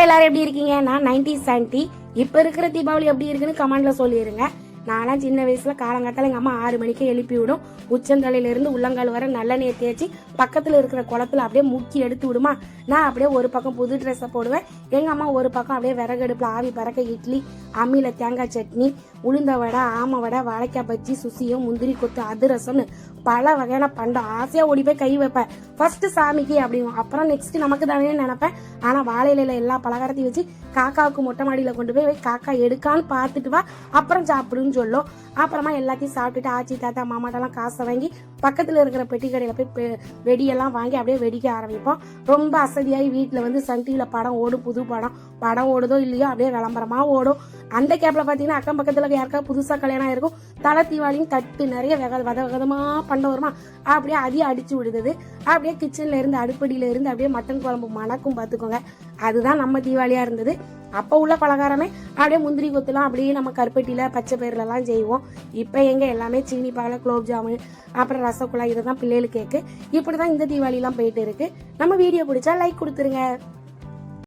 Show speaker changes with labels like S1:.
S1: Hi எல்லாரும் எப்படி இருக்கீங்க? நான் நைன்டி சாண்டி. இப்போ இருக்கிற தீபாவளி எப்படி இருக்குன்னு கமெண்ட்ல சொல்லிடுங்க நான்லாம் சின்ன வயசுல காலங்காத்தால எங்க அம்மா ஆறு மணிக்கு எழுப்பி விடும். உச்சந்தலையில இருந்து உள்ளங்கால் வர நல்லெண்ணெயை தேய்ச்சி பக்கத்துல இருக்கிற குளத்துல அப்படியே முக்கி எடுத்து விடுமா? நான் அப்படியே ஒரு பக்கம் புது ட்ரெஸ்ஸை போடுவேன். எங்க அம்மா ஒரு பக்கம் அப்படியே விறகடுப்புல ஆவி பறக்க இட்லி அம்மியில தேங்காய் சட்னி உளுந்த வடை ஆம வடை வாழைக்காய் பஜ்ஜி சுசியம் முந்திரி கொத்து அதிரசம்னு பல வகையான பண்டம். ஆசையா ஓடி போய் கை வைப்பேன். ஃபர்ஸ்ட் சாமிக்கு அப்படிங்கும் அப்புறம் நெக்ஸ்ட் நமக்கு தானே நினைப்பேன். ஆனா வாழை இலையில எல்லா பலகாரத்தையும் வச்சு காக்காவுக்கு மொட்டை மாடியில கொண்டு போய் காக்கா எடுக்கான்னு பார்த்துட்டு வா. அப்புறம் சாப்பிடுன்னு சொல்லும். அப்புறமா எல்லாத்தையும் சாப்பிட்டுட்டு ஆச்சி தாத்தா மாமாட்டெல்லாம் காசை வாங்கி பக்கத்தில் இருக்கிற பெட்டி கடையில் போய் வெடியெல்லாம் வாங்கி அப்படியே வெடிக்க ஆரம்பிப்போம். ரொம்ப அசதியாகி வீட்டில் வந்து சன் டிவியில் படம் ஓடும் புது படம். படம் ஓடுதோ இல்லையோ அப்படியே விளம்பரமாக ஓடும். அந்த கேப்பில் பார்த்தீங்கன்னா அக்கம் பக்கத்தில் யாருக்கா புதுசாக கல்யாணம் இருக்கும் தலை தீவாளியும் தட்டு நிறைய வெக வத விதமாக பண்ண வருமா அப்படியே அதையும் அடிச்சு விடுது அப்படியே கிச்சனில் இருந்து அடுப்படியில இருந்து அப்படியே மட்டன் குழம்பு மணக்கும் பார்த்துக்கோங்க அதுதான் நம்ம தீபாவளியா இருந்தது. அப்போ உள்ள பலகாரமே அப்படியே முந்திரி கொத்துலாம் அப்படியே நம்ம கருப்பட்டியில் பச்சை பயிரிலலாம் செய்வோம். இப்போ எங்கே எல்லாமே சீனி பாலை குலோப் ஜாமுன் அப்புறம் ரசகுல்லா இதை தான் பிள்ளைகளுக்கு கேக்கு இப்படி தான் இந்த தீபாவளிலாம் போயிட்டு இருக்கு. நம்ம வீடியோ பிடிச்சா லைக் கொடுத்துருங்க.